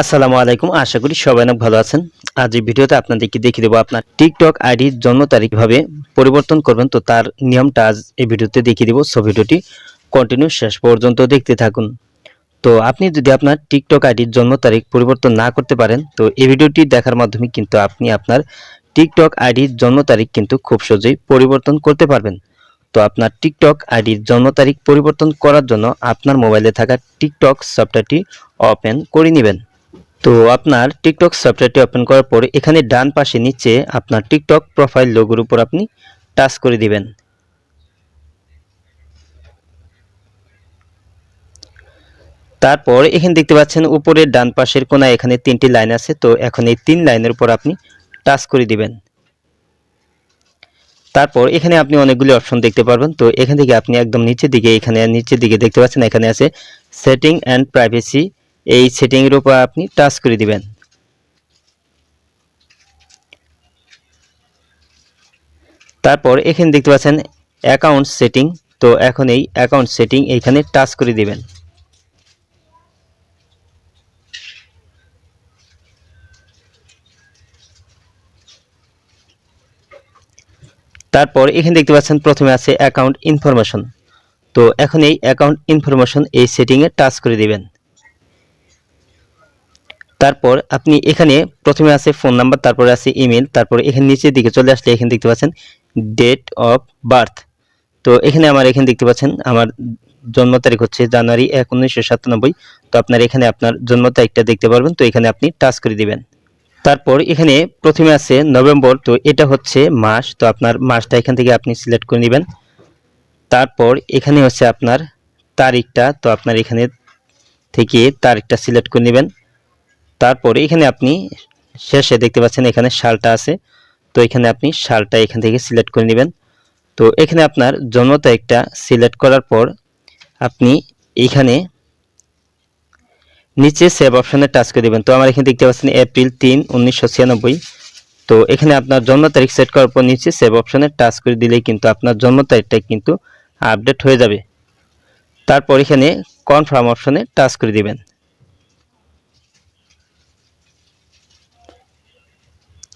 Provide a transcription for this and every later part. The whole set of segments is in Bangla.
আসসালামু আলাইকুম, আশা করি সবাই অনেক ভালো আছেন। আজ এই ভিডিওতে আপনাদেরকে দেখিয়ে দেবো আপনার টিকটক আইডির জন্ম তারিখ কীভাবে পরিবর্তন করবেন, তো তার নিয়মটা আজ এই ভিডিওতে দেখিয়ে দেবো। সো ভিডিওটি কন্টিনিউ শেষ পর্যন্ত দেখতে থাকুন। তো আপনি যদি আপনার টিকটক আইডির জন্ম তারিখ পরিবর্তন না করতে পারেন, তো এই ভিডিওটি দেখার মাধ্যমে কিন্তু আপনি আপনার টিকটক আইডির জন্ম তারিখ কিন্তু খুব সহজেই পরিবর্তন করতে পারবেন। তো আপনার টিকটক আইডির জন্ম তারিখ পরিবর্তন করার জন্য আপনার মোবাইলে থাকা টিকটক সফটওয়্যারটি ওপেন করে নেবেন। তো আপনার টিকটক সফটওয়্যারটি ওপেন করার পর এখানে ডান পাশে নিচে আপনার টিকটক প্রোফাইল লোগোর উপর আপনি টাচ করে দিবেন। তারপর এখানে দেখতে পাচ্ছেন উপরের ডান পাশের কোনায় এখানে তিনটি লাইন আছে, তো এখন এই তিন লাইনের উপর আপনি টাচ করে দিবেন। তারপর এখানে আপনি অনেকগুলি অপশন দেখতে পারবেন, তো এখান থেকে আপনি একদম নিচের দিকে, এখানে নিচের দিকে দেখতে পাচ্ছেন, এখানে আছে সেটিং অ্যান্ড প্রাইভেসি এই সেটিংয়ের উপর আপনি টাচ করে দিবেন। তারপর এখানে দেখতে পাচ্ছেন অ্যাকাউন্ট সেটিং তো এখন এই অ্যাকাউন্ট সেটিং এইখানে টাচ করে দিবেন। তারপর এখানে দেখতে পাচ্ছেন প্রথমে আছে অ্যাকাউন্ট ইনফরমেশন তো এখন এই অ্যাকাউন্ট ইনফরমেশন এই সেটিংয়ে টাচ করে দিবেন। তারপর আপনি এখানে প্রথমে আছে ফোন নাম্বার, তারপরে আছে ইমেল, তারপর এখানে নিচের দিকে চলে আসলে এখানে দেখতে পাচ্ছেন ডেট অফ বার্থ তো এখানে আমার এখানে দেখতে পাচ্ছেন আমার জন্ম তারিখ হচ্ছে জানুয়ারি এক উনিশশো সাতানব্বই। তো আপনার এখানে আপনার জন্ম তারিখটা দেখতে পারবেন, তো এখানে আপনি টাচ করে দিবেন। তারপর এখানে প্রথমে আছে নভেম্বর, তো এটা হচ্ছে মাস, তো আপনার মাসটা এখান থেকে আপনি সিলেক্ট করে নেবেন। তারপর এখানে হচ্ছে আপনার তারিখটা, তো আপনার এখানে থেকে তারিখটা সিলেক্ট করে নেবেন। তারপরে এখানে আপনি শেষে দেখতে পাচ্ছেন এখানে সালটা আছে। তো এখানে আপনি সালটা এখান থেকে সিলেক্ট করে নেবেন। তো এখানে আপনার জন্ম তারিখটা সিলেক্ট করার পর আপনি এইখানে নিচে সেভ অপশনে টাচ করে দেবেন। তো আমার এখানে দেখতে পাচ্ছেন এপ্রিল তিন, উনিশশো তো এখানে আপনার জন্ম তারিখ সেট করার পর নিচে সেভ অপশনে টাচ করে দিলেই কিন্তু আপনার জন্ম তারিখটা কিন্তু আপডেট হয়ে যাবে। তারপর এখানে কনফার্ম অপশানে টাচ করে দিবেন।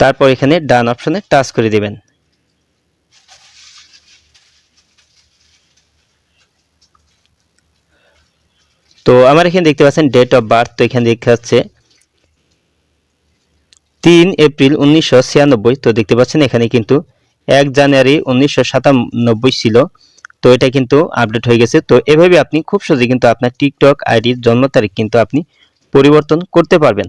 তারপর এখানে ডান অপশনে টাচ করে দেবেন। তো আমার এখানে দেখতে পাচ্ছেন ডেট অফ বার্থ তো এখানে দেখা যাচ্ছে তিন এপ্রিল উনিশশো ছিয়ানব্বই। তো দেখতে পাচ্ছেন এখানে কিন্তু এক জানুয়ারি উনিশশো সাতানব্বই ছিল। তো এটা কিন্তু আপডেট হয়ে গেছে। তো এভাবে আপনি খুব সহজে কিন্তু আপনার টিকটক আইডির জন্ম তারিখ কিন্তু আপনি পরিবর্তন করতে পারবেন।